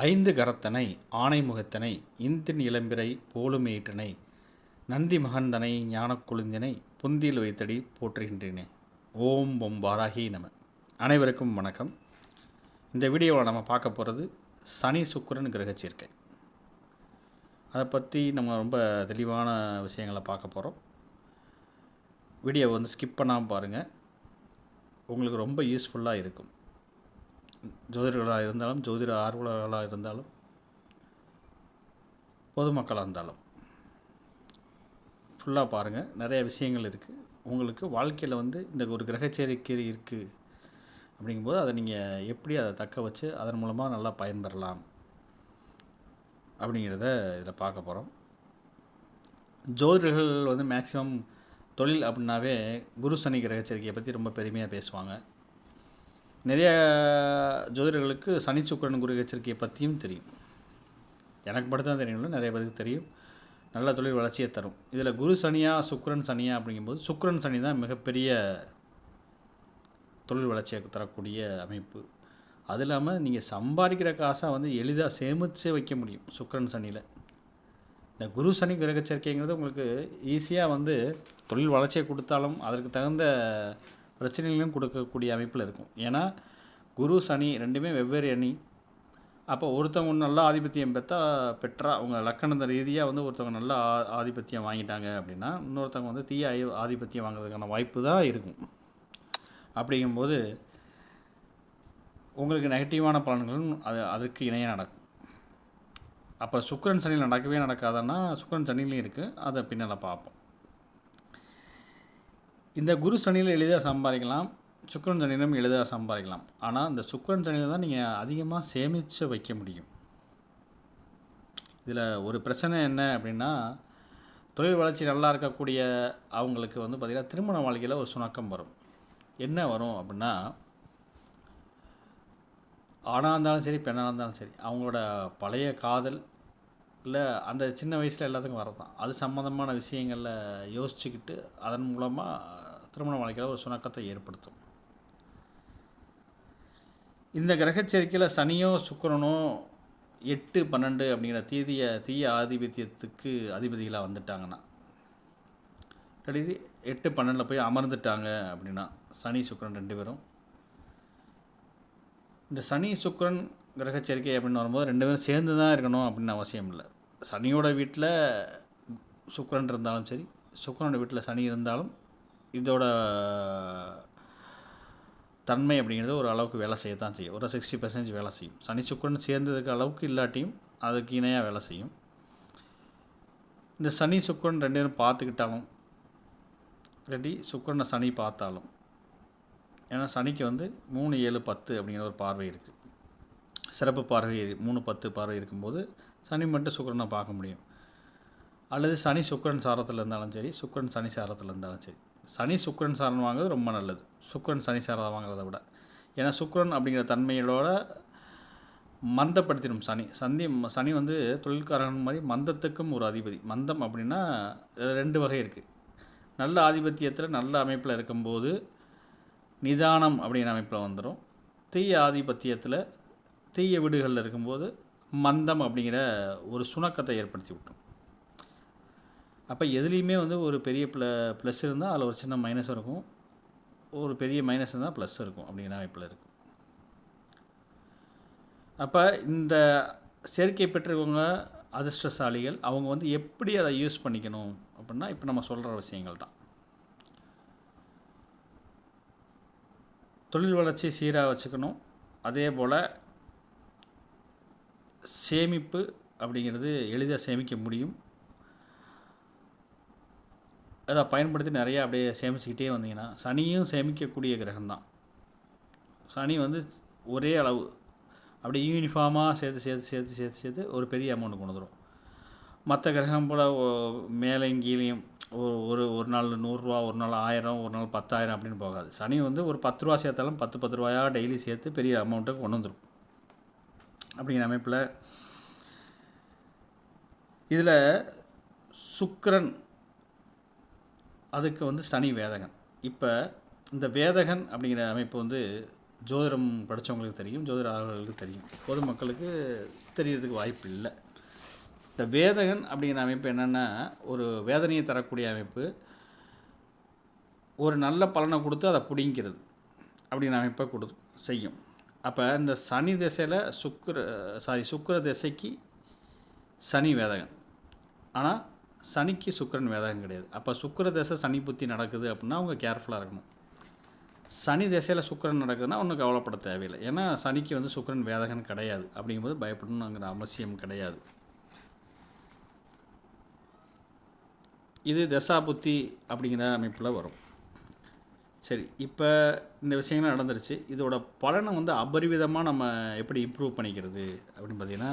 ஐந்து கரத்தனை ஆனைமுகத்தனை இந்தின் இளம்பிறை போலுமேற்றனை நந்தி மகந்தனை ஞானக்குழுந்தினை புந்தியில் வைத்தடி போற்றுகின்றேனே. ஓம் பொம் வாராகி நம. அனைவருக்கும் வணக்கம். இந்த வீடியோவில் நம்ம பார்க்க போகிறது சனி சுக்கரன் கிரக சேர்க்கை. அதை பற்றி நம்ம ரொம்ப தெளிவான விஷயங்களை பார்க்க போகிறோம். வீடியோவை வந்து ஸ்கிப் பண்ணாமல் பாருங்கள் உங்களுக்கு ரொம்ப யூஸ்ஃபுல்லாக இருக்கும். ஜோதிடர்களாக இருந்தாலும் ஜோதிட ஆர்வலர்களாக இருந்தாலும் பொதுமக்களாக இருந்தாலும் ஃபுல்லாக பாருங்கள் நிறைய விஷயங்கள் இருக்குது உங்களுக்கு வாழ்க்கையில் வந்து இந்த ஒரு கிரகச்சேரிக்கை இருக்குது அப்படிங்கும்போது அதை நீங்கள் எப்படி அதை தக்க வச்சு அதன் மூலமாக நல்லா பயன்பெறலாம் அப்படிங்கிறத இதில் பார்க்க போகிறோம் ஜோதிடர்கள் வந்து மேக்ஸிமம் தொழில் அப்படின்னாவே குரு சனி கிரகச்சரிக்கையை பற்றி ரொம்ப பெருமையாக பேசுவாங்க. நிறைய ஜோதிடர்களுக்கு சனி சுக்கரன் குரு எச்சரிக்கையை பற்றியும் தெரியும். எனக்கு மட்டும்தான் தெரியும் நிறைய பேருக்கு தெரியும். நல்ல தொழில் வளர்ச்சியை தரும். இதில் குரு சனியா சுக்கரன் சனியா அப்படிங்கும்போது சுக்கரன் சனி தான் மிகப்பெரிய தொழில் வளர்ச்சியை தரக்கூடிய அமைப்பு. அது இல்லாமல் நீங்கள் சம்பாதிக்கிற காசை வந்து எளிதாக சேமித்து வைக்க முடியும் சுக்கரன் சனியில். இந்த குரு சனி கிரகச்சேர்க்கைங்கிறது உங்களுக்கு ஈஸியாக வந்து தொழில் வளர்ச்சியை கொடுத்தாலும் அதற்கு தகுந்த பிரச்சனைகளையும் கொடுக்கக்கூடிய அமைப்பில் இருக்கும். ஏன்னா குரு சனி ரெண்டுமே வெவ்வேறு அணி அப்போ ஒருத்தவங்க நல்லா ஆதிபத்தியம் பெற்றா பெற்றா அவங்க லக்கணந்த ரீதியாக வந்து ஒருத்தவங்க நல்லா ஆதிபத்தியம் வாங்கிட்டாங்க அப்படின்னா இன்னொருத்தவங்க வந்து தீய ஆதிபத்தியம் வாங்குறதுக்கான வாய்ப்பு தான் இருக்கும். அப்படிங்கும்போது உங்களுக்கு நெகட்டிவான பலன்களும் அது அதுக்கு இணையாக நடக்கும். அப்போ சுக்கரன் சனியில் நடக்கவே நடக்காதன்னா சுக்கரன் சனிலையும் இருக்குது அதை பின்னால் பார்ப்போம். இந்த குரு சனியில் எளிதாக சம்பாதிக்கலாம் சுக்கரன் சனியிலும் எளிதாக சம்பாதிக்கலாம். ஆனால் இந்த சுக்கரன் சனியில் தான் நீங்கள் அதிகமாக சேமித்து வைக்க முடியும். இதில் ஒரு பிரச்சனை என்ன அப்படின்னா தொழில் வளர்ச்சி நல்லா இருக்கக்கூடிய அவங்களுக்கு வந்து பார்த்திங்கன்னா திருமண வாழ்க்கையில் ஒரு சுணக்கம் வரும். என்ன வரும் அப்படின்னா ஆணாக இருந்தாலும் சரி பெண்ணாக இருந்தாலும் சரி அவங்களோட பழைய காதல் இல்லை அந்த சின்ன வயசில் எல்லாத்துக்கும் வரதான் அது சம்மந்தமான விஷயங்களில் யோசிச்சுக்கிட்டு அதன் மூலமாக திருமண வாழ்க்கையில் ஒரு சுணக்கத்தை ஏற்படுத்தும். இந்த கிரகச்சேரிக்கையில் சனியோ சுக்கரனோ எட்டு பன்னெண்டு அப்படிங்கிற தீதிய தீய ஆதிபத்தியத்துக்கு அதிபதிகளாக வந்துட்டாங்கன்னா கடைசி எட்டு பன்னெண்டில் போய் அமர்ந்துட்டாங்க அப்படின்னா சனி சுக்கரன் ரெண்டு பேரும். இந்த சனி சுக்கரன் கிரகச்சேரிக்கை அப்படின்னு வரும்போது ரெண்டு பேரும் சேர்ந்து தான் இருக்கணும் அப்படின்னு அவசியம் இல்லை. சனியோட வீட்டில் சுக்கரன் இருந்தாலும் சரி சுக்கரனோட வீட்டில் சனி இருந்தாலும் இதோட தன்மை அப்படிங்கிறது ஒரு அளவுக்கு வேலை செய்ய தான் செய்யும். ஒரு சிக்ஸ்டி பர்சன்டேஜ் வேலை செய்யும். சனி சுக்கரன் சேர்ந்ததுக்கு அளவுக்கு இல்லாட்டியும் அதுக்கு இணையாக வேலை செய்யும். இந்த சனி சுக்கரன் ரெண்டு பேரும் பார்த்துக்கிட்டாலும் இல்லாட்டி சுக்கரனை சனி பார்த்தாலும் ஏன்னா சனிக்கு வந்து மூணு ஏழு பத்து அப்படிங்கிற ஒரு பார்வை இருக்குது சிறப்பு பார்வை மூணு பத்து பார்வை இருக்கும்போது சனி மட்டும் சுக்கரனை பார்க்க முடியும். அல்லது சனி சுக்கரன் சாரத்தில் இருந்தாலும் சரி சுக்கரன் சனி சாரத்தில் இருந்தாலும் சரி. சனி சுக்கரன் சாரம் வாங்குறது ரொம்ப நல்லது. சுக்கரன் சனி சாரம் வாங்குறத விட. ஏன்னா சுக்கரன் அப்படிங்கிற தன்மையோட மந்தப்படுத்திடும் சனி. சந்தி சனி வந்து தொழில்காரன் மாதிரி மந்தத்துக்கும் ஒரு அதிபதி. மந்தம் அப்படின்னா ரெண்டு வகை இருக்குது நல்ல ஆதிபத்தியத்தில் நல்ல அமைப்பில் இருக்கும்போது நிதானம் அப்படிங்கிற அமைப்பில் வந்துடும் தீய ஆதிபத்தியத்தில் தீய வீடுகளில் இருக்கும்போது மந்தம் அப்படிங்கிற ஒரு சுணக்கத்தை ஏற்படுத்தி விட்டோம். அப்போ எதுலேயுமே வந்து ஒரு பெரிய ப்ள ப்ளஸ் இருந்தால் அதில் ஒரு சின்ன மைனஸ் இருக்கும். ஒரு பெரிய மைனஸ் இருந்தால் ப்ளஸ் இருக்கும். அப்படிங்கிற அமைப்பில் இருக்கும் அப்போ இந்த சேர்க்கை பெற்றவங்க அதிர்ஷ்டசாலிகள் அவங்க வந்து எப்படி அதை யூஸ் பண்ணிக்கணும் அப்படின்னா இப்போ நம்ம சொல்கிற விஷயங்கள் தான். தொழில் வளர்ச்சி சீராக வச்சுக்கணும். அதே போல் சேமிப்பு அப்படிங்கிறது எளிதாக சேமிக்க முடியும். அதை பயன்படுத்தி நிறையா அப்படியே சேமிச்சுக்கிட்டே வந்தீங்கன்னா சனியும் சேமிக்கக்கூடிய கிரகம்தான். சனி வந்து ஒரே அளவு. அப்படியே யூனிஃபார்மாக சேர்த்து சேர்த்து சேர்த்து சேர்த்து சேர்த்து ஒரு பெரிய அமௌண்ட் கொண்டு வந்துடும் மற்ற கிரகம் போல் மேலேயும் கீழேயும் ஒரு ஒரு ஒரு நாள் நூறுரூவா ஒரு நாள் ஆயிரம் ஒரு நாள் பத்தாயிரம் அப்படின்னு போகாது. சனி வந்து ஒரு பத்து ரூபா சேர்த்தாலும் பத்து பத்து ரூபாயாக டெய்லி சேர்த்து பெரிய அமௌண்ட்டுக்கு கொண்டு வந்துடும் அப்படிங்கிற அமைப்பில் இதில் சுக்கரன் அதுக்கு வந்து சனி வேதகன். இப்போ இந்த வேதகன் அப்படிங்கிற அமைப்பு வந்து ஜோதிடம் படித்தவங்களுக்கு தெரியும் ஜோதிட ஆர்வலர்களுக்கு தெரியும். பொதுமக்களுக்கு தெரியறதுக்கு வாய்ப்பு இல்லை. இந்த வேதகன் அப்படிங்கிற அமைப்பு என்னென்னா ஒரு வேதனையை தரக்கூடிய அமைப்பு. ஒரு நல்ல பலனை கொடுத்து அதை பிடிங்கிறது அப்படிங்கிற அமைப்பை கொடு செய்யும். அப்போ இந்த சனி திசையில் சுக்கர சாரி சுக்கர திசைக்கு சனி வேதகன். ஆனால் சனிக்கு சுக்கிரன் வேதகம் கிடையாது. அப்போ சுக்கர தசை சனி புத்தி நடக்குது அப்படின்னா அவங்க கேர்ஃபுல்லாக இருக்கணும். சனி திசையில் சுக்கரன் நடக்குதுன்னா ஒன்றும் கவலைப்பட தேவையில்லை. ஏன்னா சனிக்கு வந்து சுக்கரன் வேதகன் கிடையாது. அப்படிங்கும்போது பயப்படணுங்கிற அவசியம் கிடையாது. இது தசா புத்தி அப்படிங்கிற அமைப்பில் வரும். சரி இப்போ இந்த விஷயங்கள் நடந்துருச்சு. இதோட பலனை வந்து அபரிவிதமாக நம்ம எப்படி இம்ப்ரூவ் பண்ணிக்கிறது அப்படின்னு பார்த்தீங்கன்னா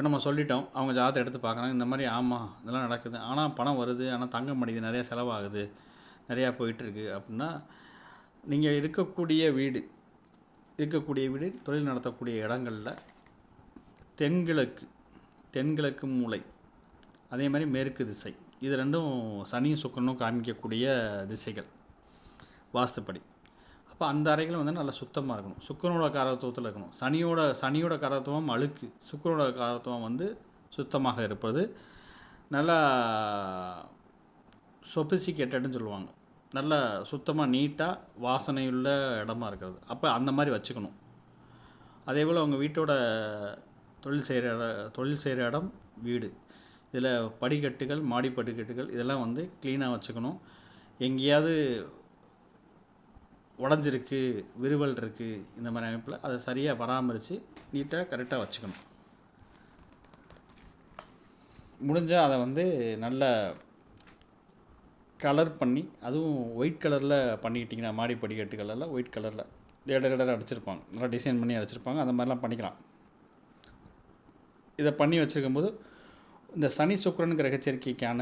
இப்போ நம்ம சொல்லிட்டோம் அவங்க ஜாதகத்தை எடுத்து பார்க்குறாங்க இந்த மாதிரி ஆமாம் இதெல்லாம் நடக்குது. ஆனால் பணம் வருது ஆனால் தங்க மாட்டேங்குது நிறையா செலவாகுது நிறையா போயிட்டுருக்கு அப்படின்னா நீங்கள் இருக்கக்கூடிய வீடு இருக்கக்கூடிய வீடு தொழில் நடத்தக்கூடிய இடங்களில் தென்கிழக்கு தென்கிழக்கு மூளை அதே மாதிரி மேற்கு திசை இது ரெண்டும் சனியும் சுக்கரனும் காமிக்கக்கூடிய திசைகள் வாஸ்துப்படி. அப்போ அந்த அறைகள் வந்து நல்லா சுத்தமாக இருக்கணும். சுக்கரனோட காரத்துவத்தில் இருக்கணும். சனியோட சனியோட காரத்துவம் அழுக்கு. சுக்கரனோட காரத்துவம் வந்து சுத்தமாக இருப்பது. நல்லா சொபிசிகேட்டட்னு சொல்லுவாங்க. நல்லா சுத்தமாக நீட்டாக வாசனையுள்ள இடமா இருக்கிறது. அப்போ அந்த மாதிரி வச்சுக்கணும். அதே போல் அவங்க வீட்டோட தொழில் செய்கிற இட தொழில் செய்கிற இடம் வீடு. இதில் படிக்கட்டுகள் மாடி படிக்கட்டுகள் இதெல்லாம் வந்து க்ளீனாக வச்சுக்கணும். எங்கேயாவது உடஞ்சிருக்கு விரிவல் இருக்குது இந்த மாதிரி அமைப்பில் அதை சரியாக பராமரித்து நீட்டாக கரெக்டாக வச்சுக்கணும். முடிஞ்சால் அதை வந்து நல்ல கலர் பண்ணி அதுவும் ஒயிட் கலரில் பண்ணிக்கிட்டிங்கன்னா மாடி படிக்கட்டுகளெல்லாம் ஒயிட் கலரில் இடர் இடர் அடிச்சிருப்பாங்க. நல்லா டிசைன் பண்ணி அடிச்சிருப்பாங்க. அந்த மாதிரிலாம் பண்ணிக்கலாம். இதை பண்ணி வச்சுருக்கும்போது இந்த சனி சுக்கரன் கிரகச்சேர்க்கைக்கான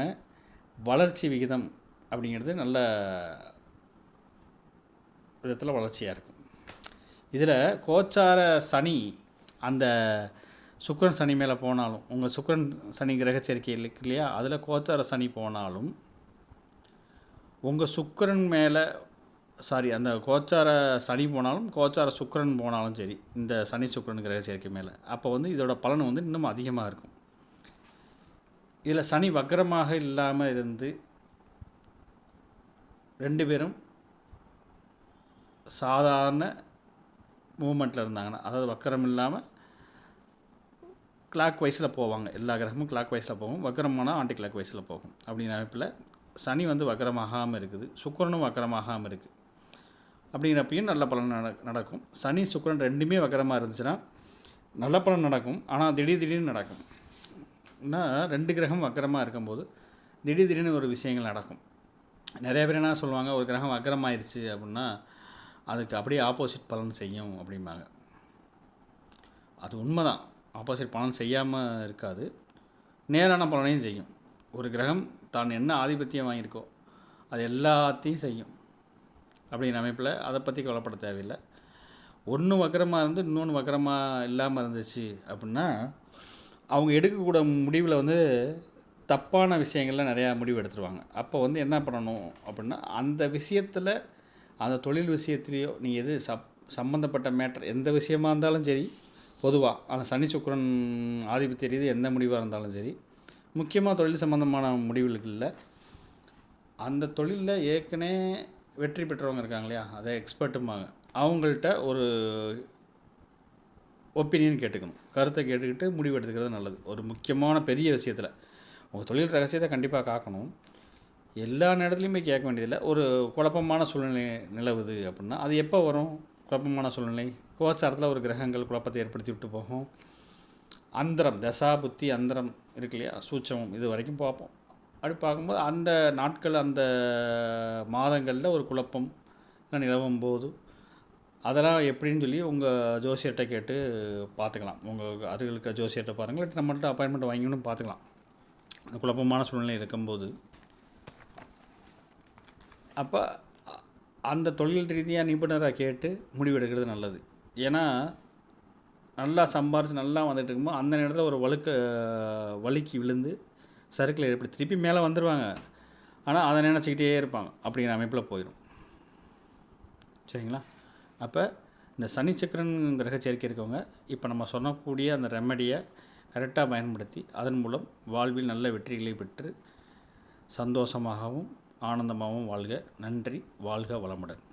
வளர்ச்சி விகிதம் அப்படிங்கிறது நல்ல விதத்தில் வளர்ச்சியாக இருக்கும். இதில் கோச்சார சனி அந்த சுக்கிரன் சனி மேலே போனாலும் உங்கள் சுக்கரன் சனி கிரகச்சேர்க்கை இருக்கு இல்லையா? அதில் கோச்சார சனி போனாலும் உங்கள் சுக்கிரன் மேலே சாரி அந்த கோச்சார சனி போனாலும் கோச்சார சுக்கிரன் போனாலும் சரி இந்த சனி சுக்கிரன் கிரக சேர்க்கை மேலே அப்போ வந்து இதோட பலன் வந்து இன்னும் அதிகமாக இருக்கும். இதில் சனி வக்கரமாக இல்லாமல் இருந்து ரெண்டு பேரும் சாதாரண மூமெண்ட்டில் இருந்தாங்கன்னா அதாவது வக்கரம் இல்லாமல் கிளாக் வைஸில் போவாங்க. எல்லா கிரகமும் கிளாக் வைஸில் போகும். வக்கரமானால் ஆண்டி கிளாக் வைஸில் போகும். அப்படிங்கிற அமைப்பில் சனி வந்து வக்கரமாகாமல் இருக்குது. சுக்கரனும் வக்கரமாகாமல் இருக்குது அப்படிங்கிறப்பையும் நல்ல பலன் நட நடக்கும். சனி சுக்கிரன் ரெண்டுமே வக்கரமாக இருந்துச்சுன்னா நல்ல பலன் நடக்கும். ஆனால் திடீர் திடீர்னு நடக்கும். ஏன்னா ரெண்டு கிரகம் வக்கரமாக இருக்கும்போது திடீர் திடீர்னு ஒரு விஷயங்கள் நடக்கும். நிறைய பேர் என்ன சொல்லுவாங்க? ஒரு கிரகம் வக்கரமாயிருச்சு அப்படின்னா அதுக்கு அப்படியே ஆப்போசிட் பலன் செய்யும் அப்படிம்பாங்க. அது உண்மைதான். ஆப்போசிட் பலன் செய்யாமல் இருக்காது. நேரான பலனையும் செய்யும். ஒரு கிரகம் தான் என்ன ஆதிபத்தியம் வாங்கியிருக்கோ அது எல்லாத்தையும் செய்யும். அப்படிங்கிற அமைப்பில் அதை பற்றி கவலைப்பட தேவையில்லை. ஒன்று வக்கரமாக இருந்து இன்னொன்று வக்கரமாக இல்லாமல் இருந்துச்சு அப்படின்னா அவங்க எடுக்கக்கூட முடிவில் வந்து தப்பான விஷயங்கள்லாம் நிறையா முடிவு எடுத்துருவாங்க. அப்போ வந்து என்ன பண்ணணும் அப்படின்னா அந்த விஷயத்தில் அந்த தொழில் விஷயத்துலேயோ நீங்கள் எது சப் சம்மந்தப்பட்ட மேட்டர் எந்த விஷயமா இருந்தாலும் சரி பொதுவாக அந்த சனி சுக்கிரன் ஆதிபத்திய ரீதி எந்த முடிவாக இருந்தாலும் சரி முக்கியமாக தொழில் சம்மந்தமான முடிவுகளில் அந்த தொழிலில் ஏற்கனவே வெற்றி பெற்றவங்க இருக்காங்க இல்லையா? அதை எக்ஸ்பர்ட்டும்பாங்க அவங்கள்ட்ட ஒரு ஒப்பீனியன் கேட்டுக்கணும். கருத்தை கேட்டுக்கிட்டு முடிவு எடுத்துக்கிறது நல்லது. ஒரு முக்கியமான பெரிய விஷயத்தில். உங்கள் தொழில் ரகசியத்தை கண்டிப்பாக காக்கணும். எல்லா நேரத்துலையுமே கேட்க வேண்டியதில்லை. ஒரு குழப்பமான சூழ்நிலை நிலவுது அப்படின்னா அது எப்போ வரும்? குழப்பமான சூழ்நிலை. கோச்சாரத்தில் ஒரு கிரகங்கள் குழப்பத்தை ஏற்படுத்தி விட்டு போகும். அந்தரம் தசா புத்தி அந்தரம் இருக்கு இல்லையா? சூச்சமம் இது வரைக்கும் பார்ப்போம். அப்படி பார்க்கும்போது அந்த நாட்கள் அந்த மாதங்களில் ஒரு குழப்பம் நிலவும் போது அதெல்லாம் எப்படின்னு சொல்லி உங்கள் ஜோசியர்கிட்ட கேட்டு பார்த்துக்கலாம். உங்கள் அருகில் ஜோசியர்கிட்ட பாருங்கள் இல்லாட்டி நம்மள்ட்ட அப்பாயின்மெண்ட் வாங்கிக்கணும் பார்த்துக்கலாம். அந்த குழப்பமான சூழ்நிலை இருக்கும்போது. அப்போ அந்த தொழில் ரீதியாக நிபுணராக கேட்டு முடிவெடுக்கிறது நல்லது. ஏன்னா நல்லா சம்பாரித்து நல்லா வந்துட்டு இருக்கும்போது அந்த நேரத்தில் ஒரு வழுக்க வழுக்கி விழுந்து சறுக்கில் ஏற்படுத்தி திருப்பி மேலே வந்துடுவாங்க ஆனால் அதை நினச்சிக்கிட்டே இருப்பாங்க. அப்படிங்கிற அமைப்பில் போயிடும் சரிங்களா? அப்போ இந்த சனிச்சக்கரன் கிரக சேர்க்கை இருக்கவங்க இப்போ நம்ம சொன்னக்கூடிய அந்த ரெமடியை கரெக்டாக பயன்படுத்தி அதன் மூலம் வாழ்வில் நல்ல வெற்றிகளை பெற்று சந்தோஷமாகவும் ஆனந்தமாகவும் வாழ்க. நன்றி. வாழ்க வளமுடன்.